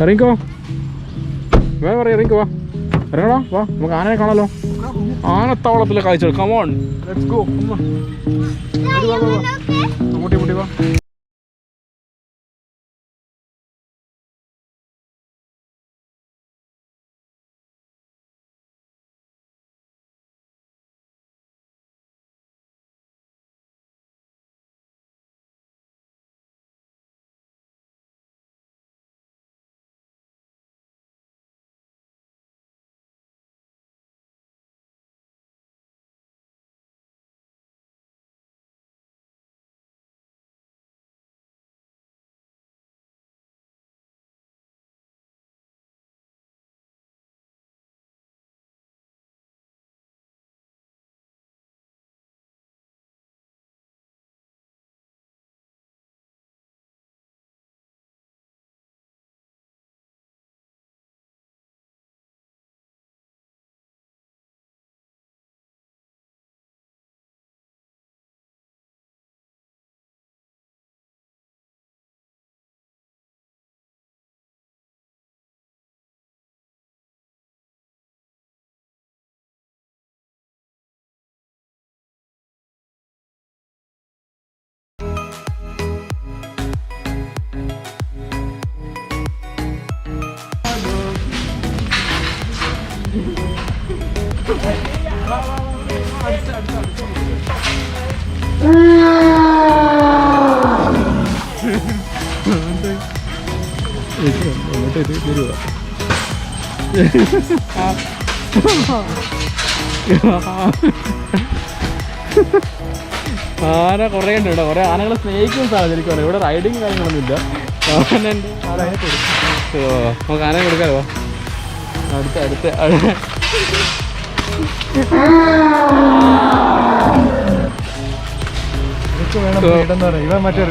ഇറങ്ങിക്കോ. വേറെ പറയാം ഇറങ്ങിക്കോ വാ. ഇറങ്ങടാ വാ. നമുക്ക് ആനയെ കാണാലോ. ആനത്താവളത്തിലെ കാഴ്ചകൾ. കമോൺ ലെറ്റ്സ് ഗോ അങ്ങോട്ടി കൂട്ടി വാ. ആന കുറേ ഉണ്ട് ഇവിടെ. കുറേ ആനകളെ സ്നേഹിക്കുന്ന സാഹചര്യമാണ് ഇവിടെ റൈഡിങ് കാര്യങ്ങളൊന്നും ഇല്ല. നമുക്ക് ആന കൊടുക്കാമോ അടുത്ത അടുത്ത. മറ്റേ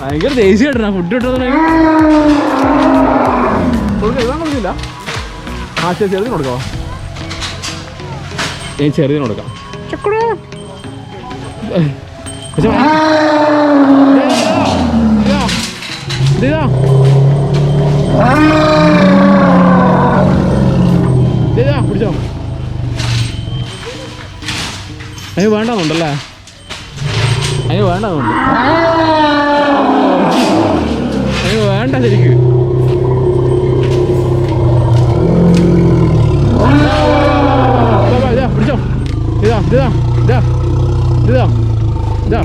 ഭയങ്കര ഭയങ്കര കേട്ടാ ഫുഡ് ഇതാ ആ ചേച്ചി ചെറുതിന് കൊടുക്കോ ഏ ചെറുതിന് കൊടുക്കാം. പക്ഷെ. ഇതാ, പിടിച്ചോ. അതിന് വേണ്ടെന്നുണ്ടല്ലേ? അതിന് വേണ്ടെന്നുണ്ട്. അതിന് വേണ്ട ശരിക്ക് ഇതാ, ഇതാ, ഇതാ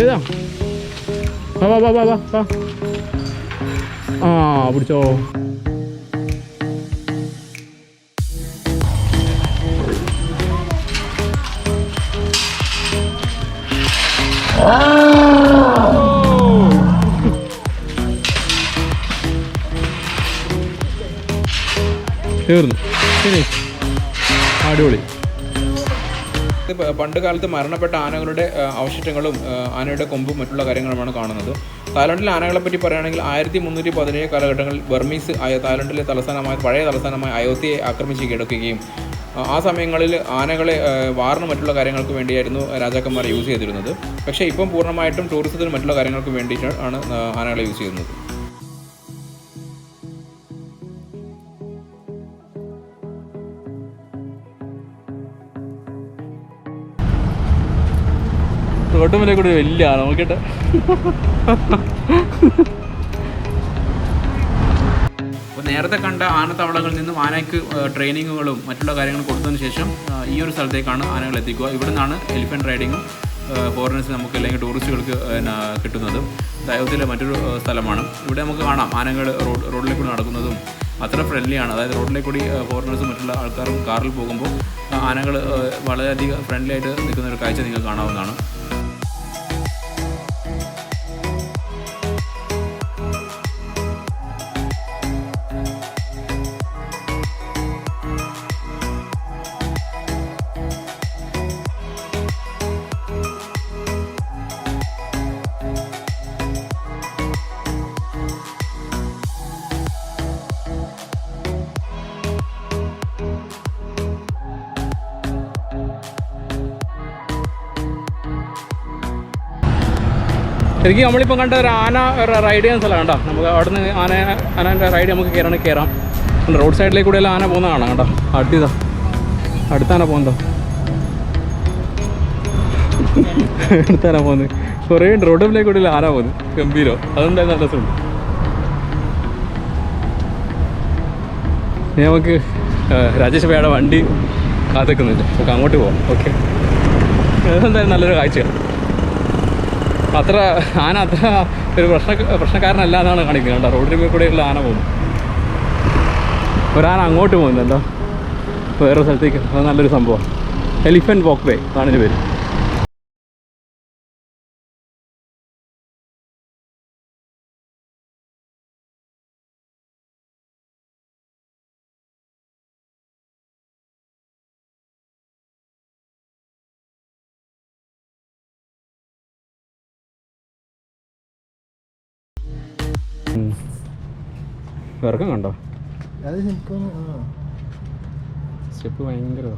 ഇതാ വാ വാ വാ വാ വാ. ആ പിടിച്ചോ. തീർന്നു. ശരി അടിപൊളി. പണ്ട് കാലത്ത് മരണപ്പെട്ട ആനകളുടെ അവശിഷ്ടങ്ങളും ആനയുടെ കൊമ്പും മറ്റുള്ള കാര്യങ്ങളുമാണ് കാണുന്നത്. തായ്ലൻഡിലെ ആനകളെ പറ്റി പറയുകയാണെങ്കിൽ ആയിരത്തി മുന്നൂറ്റി പതിനേഴ് കാലഘട്ടങ്ങളിൽ ബർമീസ് ആയ തായ്ലൻഡിലെ തലസ്ഥാനമായ പഴയ തലസ്ഥാനമായ അയോധ്യയെ ആക്രമിച്ച് കിടക്കുകയും ആ, സമയങ്ങളിൽ ആനകളെ വാറിന് മറ്റുള്ള കാര്യങ്ങൾക്ക് വേണ്ടിയായിരുന്നു രാജാക്കന്മാർ യൂസ് ചെയ്തിരുന്നത്. പക്ഷേ ഇപ്പം പൂർണമായിട്ടും ടൂറിസത്തിന് മറ്റുള്ള കാര്യങ്ങൾക്ക് വേണ്ടിയിട്ടാണ് ആനകളെ യൂസ് ചെയ്യുന്നത്. തോട്ടുമല കൂടി വലിയ ആണ് നോക്കട്ടെ നേരത്തെ കണ്ട ആനത്തവളകളിൽ നിന്നും ആനയ്ക്ക് ട്രെയിനിങ്ങുകളും മറ്റുള്ള കാര്യങ്ങളും കൊടുത്തതിന് ശേഷം ഈ ഒരു സ്ഥലത്തേക്കാണ് ആനകൾ എത്തിക്കുക. ഇവിടെ നിന്നാണ് എലിഫന്റ് റൈഡിങ്ങും ഫോറിനേഴ്സ് നമുക്ക് അല്ലെങ്കിൽ ടൂറിസ്റ്റുകൾക്ക് പിന്നെ കിട്ടുന്നത്. ദൈവത്തിലെ മറ്റൊരു സ്ഥലമാണ്. ഇവിടെ നമുക്ക് കാണാം ആനകൾ റോഡ് റോഡിലേക്ക് കൂടി നടക്കുന്നതും അത്ര ഫ്രണ്ട്ലിയാണ് അതായത് റോഡിലേക്ക് കൂടി ഫോറിനേഴ്സും മറ്റുള്ള ആൾക്കാരും കാറിൽ പോകുമ്പോൾ ആനകൾ വളരെയധികം ഫ്രണ്ട്ലി ആയിട്ട് നിൽക്കുന്ന ഒരു കാഴ്ച നിങ്ങൾക്ക് കാണാവുന്നതാണ്. ശരിക്കും നമ്മളിപ്പോൾ കണ്ട ഒരു ആന റൈഡ് ചെയ്യുന്ന സ്ഥലം കണ്ടോ? നമുക്ക് അവിടെ നിന്ന് ആന ആനന്റെ റൈഡ് നമുക്ക് കയറാണെങ്കിൽ കയറാം റോഡ് സൈഡിലേക്ക് കൂടെ ആന പോകുന്ന കാണാം കേട്ടോ അടുത്തതാ അടുത്താന പോകുന്നതോ അടുത്താന പോകുന്നത് കുറേ റോഡിലേക്ക് കൂടെ ആന പോകുന്നത് ഗംഭീരോ. അതെന്തായാലും നല്ല ഇനി നമുക്ക് രാജേഷ് ഭയുടെ വണ്ടി കാത്തിക്കുന്നുണ്ട്. നമുക്ക് അങ്ങോട്ട് പോവാം. ഓക്കെ അതെന്തായാലും നല്ലൊരു കാഴ്ചയാണ്. അത്ര ആന അത്ര ഒരു പ്രശ്ന പ്രശ്നക്കാരനല്ല എന്നാണ് കാണിക്കുന്നത് കേട്ടോ മേൽ കൂടെയുള്ള ആന പോകുന്നു. ഒരാന അങ്ങോട്ട് പോകുന്നുണ്ടോ? വേറൊരു സ്ഥലത്തേക്ക്. അത് നല്ലൊരു സംഭവം എലിഫന്റ് വോക്ക് വേ ആണ് പേര്. ഇറക്കം കണ്ടോ? സ്റ്റെപ്പ് ഭയങ്കര